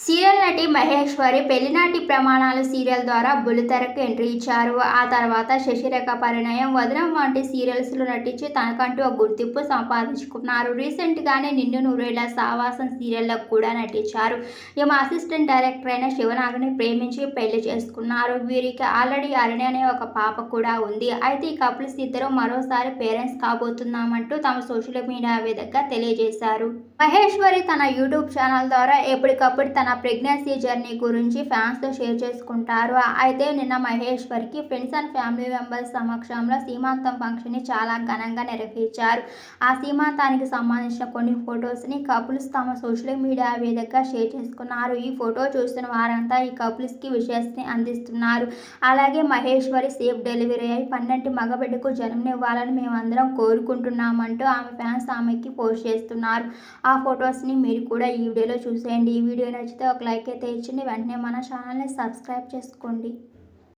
Serial నటి మహేశ్వరి పెళ్ళినాటి ప్రమాణాలు serial ద్వారా బుల్లితెరకు ఎంట్రీ ఇచ్చారు. ఆ తర్వాత శశిరేఖ పరిణయం వదనం వంటి సీరియల్స్లో నటించి తనకంటూ ఒక గుర్తింపు సంపాదించుకున్నారు. రీసెంట్గానే నిన్ను నూరేళ్ళ సావాసం సీరియల్లో కూడా నటించారు. ఈమె అసిస్టెంట్ డైరెక్టర్ అయిన శివనాగని ప్రేమించి పెళ్ళి చేసుకున్నారు. వీరికి ఆల్రెడీ అరణి అనే ఒక పాప కూడా ఉంది. అయితే ఈ కపుల్స్ ఇద్దరు మరోసారి పేరెంట్స్ కాబోతున్నామంటూ తమ సోషల్ మీడియా వేదికగా తెలియజేశారు. మహేశ్వరి తన యూట్యూబ్ ఛానల్ ద్వారా ఎప్పటికప్పుడు తన ప్రెగ్నెన్సీ జర్నీ గురించి ఫ్యాన్స్తో షేర్ చేసుకుంటారు. అయితే నిన్న మహేశ్వరికి ఫ్రెండ్స్ అండ్ ఫ్యామిలీ మెంబర్స్ సమక్షంలో సీమాంతం ఫంక్షన్ని చాలా ఘనంగా నిర్వహించారు. ఆ సీమాంతానికి సంబంధించిన కొన్ని ఫొటోస్ని కపుల్స్ తమ సోషల్ మీడియా వేదికగా షేర్ చేసుకున్నారు. ఈ ఫోటో చూసిన వారంతా ఈ కపుల్స్కి విషయాన్ని అందిస్తున్నారు. అలాగే మహేశ్వరి సేఫ్ డెలివరీ అయి పన్నెండు మగబిడ్డకు జన్మనివ్వాలని మేమందరం కోరుకుంటున్నామంటూ ఆమె ఫ్యాన్స్ ఆమెకి పోస్ట్ చేస్తున్నారు. ఆ ఫొటోస్ని మీరు కూడా ఈ వీడియోలో చూసేయండి. ఈ వీడియో నచ్చితే ఒక లైక్ అయితే ఇచ్చిండి. వెంటనే మన ఛానల్ని సబ్స్క్రైబ్ చేసుకోండి.